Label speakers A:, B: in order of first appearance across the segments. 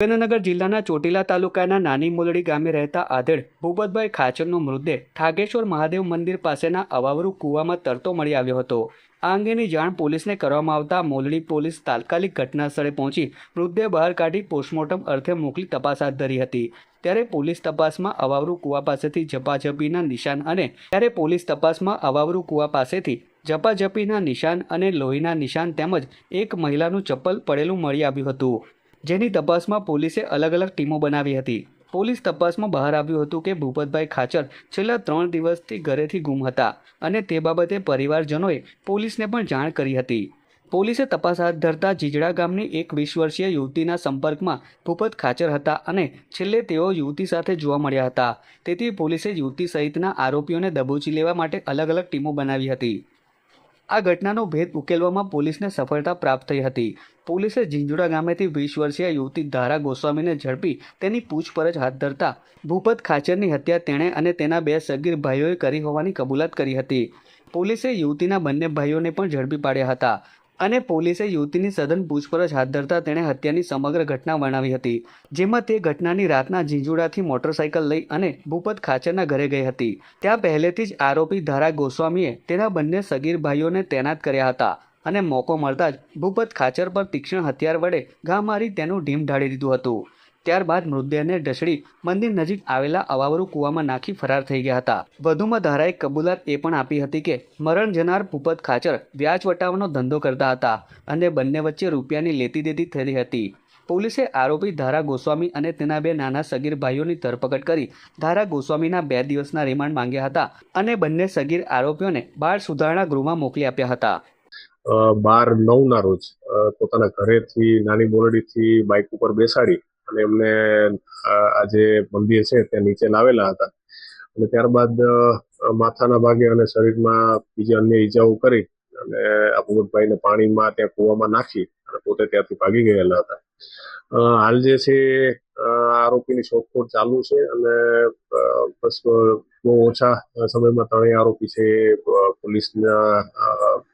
A: સુરેન્દ્રનગર જિલ્લાના ચોટીલા તાલુકાના નાની મોલડી ગામે રહેતા આધેડ ભૂપતભાઈ ખાચરનો મૃતદેહ ઠાગેશ્વર મહાદેવ મંદિર પાસેના અવાવરૂ કૂવામાં તરતો મળી આવ્યો હતો. આ અંગેની જાણ પોલીસને કરવામાં આવતા મોલડી પોલીસ તાત્કાલિક ઘટનાસ્થળે પહોંચી મૃતદેહ બહાર કાઢી પોસ્ટમોર્ટમ અર્થે મોકલી તપાસ હાથ ધરી હતી. ત્યારે પોલીસ તપાસમાં અવાવરૂ કૂવા પાસેથી ઝપાઝપીના નિશાન અને ત્યારે પોલીસ તપાસમાં અવાવરૂ કૂવા પાસેથી ઝપાઝપીના નિશાન અને લોહીના નિશાન તેમજ એક મહિલાનું ચપ્પલ પડેલું મળી આવ્યું હતું. જેની તપાસમાં પોલીસે અલગ અલગ ટીમો બનાવી હતી. પોલીસ તપાસમાં બહાર આવ્યું હતું કે ભૂપતભાઈ ખાચર છેલ્લા ત્રણ દિવસથી ઘરેથી ગુમ હતા અને તે બાબતે પરિવારજનોએ પોલીસને પણ જાણ કરી હતી. પોલીસે તપાસ હાથ ધરતા જીજડા ગામની એક વીસ વર્ષીય યુવતીના સંપર્કમાં ભૂપત ખાચર હતા અને છેલ્લે તેઓ યુવતી સાથે જોવા મળ્યા હતા. તેથી પોલીસે યુવતી સહિતના આરોપીઓને દબોચી લેવા માટે અલગ અલગ ટીમો બનાવી હતી. આ ઘટનાનો ભેદ ઉકેલવામાં પોલીસને સફળતા પ્રાપ્ત થઈ હતી. પોલીસે ઝીંઝુડા ગામેથી વીસ વર્ષીય યુવતી ધારા ગોસ્વામીને ઝડપી તેની પૂછપરછ હાથ ધરતા ભૂપત ખાચરની હત્યા તેણે અને તેના બે સગીર ભાઈઓએ કરી હોવાની કબૂલાત કરી હતી. પોલીસે યુવતીના બંને ભાઈઓને પણ ઝડપી પાડ્યા હતા. અને પોલીસે યુવતીની સઘન પૂછપરછ હાથ ધરતા તેણે હત્યાની સમગ્ર ઘટના વર્ણવી હતી, જેમાં તે ઘટનાની રાતના ઝીંઝુડાથી મોટરસાઇકલ લઈ અને ભૂપત ખાચરના ઘરે ગઈ હતી. ત્યાં પહેલેથી જ આરોપી ધારા ગોસ્વામીએ તેના બંને સગીર ભાઈઓને તૈનાત કર્યા હતા અને મોકો મળતા જ ભૂપત ખાચર પર તીક્ષ્ણ હથિયાર વડે ઘા મારી તેનું ઢીમ ઢાળી દીધું હતું. ત્યારબાદ મૃતદેહને ઢસડી મંદિર નજીક આવેલા અવાવરુ કૂવામાં નાખી ફરાર થઈ ગયા હતા. વધુમાં ધારાએ કબૂલાત એ પણ આપી હતી કે મરણ જનાર ભૂપત ખાચર વ્યાજ વટાવવાનો ધંધો કરતા હતા અને બંને વચ્ચે રૂપિયાની લેતી દેતી થઈ હતી. પોલીસે આરોપી ધારા ગોસ્વામી અને તેના બે નાના સગીર ભાઈઓની ધરપકડ કરી ધારા ગોસ્વામીના બે દિવસના રિમાન્ડ માંગ્યા હતા અને બંને સગીર આરોપીઓને બાળ સુધારણા ગૃહમાં મોકલી આપ્યા હતા.
B: બાર બાર, નવના રોજ પોતાના ઘરેથી, નાની બોરડીથી બાઇક ઉપર બેસાડી અને એમને આ જે મંદિર છે ત્યાં નીચે લાવેલા હતા. અને ત્યારબાદ માથાના ભાગે અને શરીરમાં બીજી અન્ય ઈજાઓ કરી અને આ પાણીમાં ત્યાં કૂવામાં નાખી અને પોતે ત્યાંથી ભાગી ગયેલા હતા. હાલ જે છે આરોપીની શોધખોળ ચાલુ છે અને બસ બહુ ઓછા સમયમાં ત્રણેય આરોપી છે પોલીસના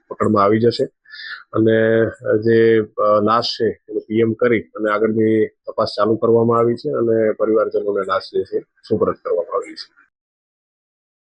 B: પકડમાં આવી જશે. અને જે લાશ છે, એને પીએમ કરી અને આગળની તપાસ ચાલુ કરવામાં આવી છે અને પરિવારજનોને લાશ જે છે, સુપરત કરવામાં આવી છે.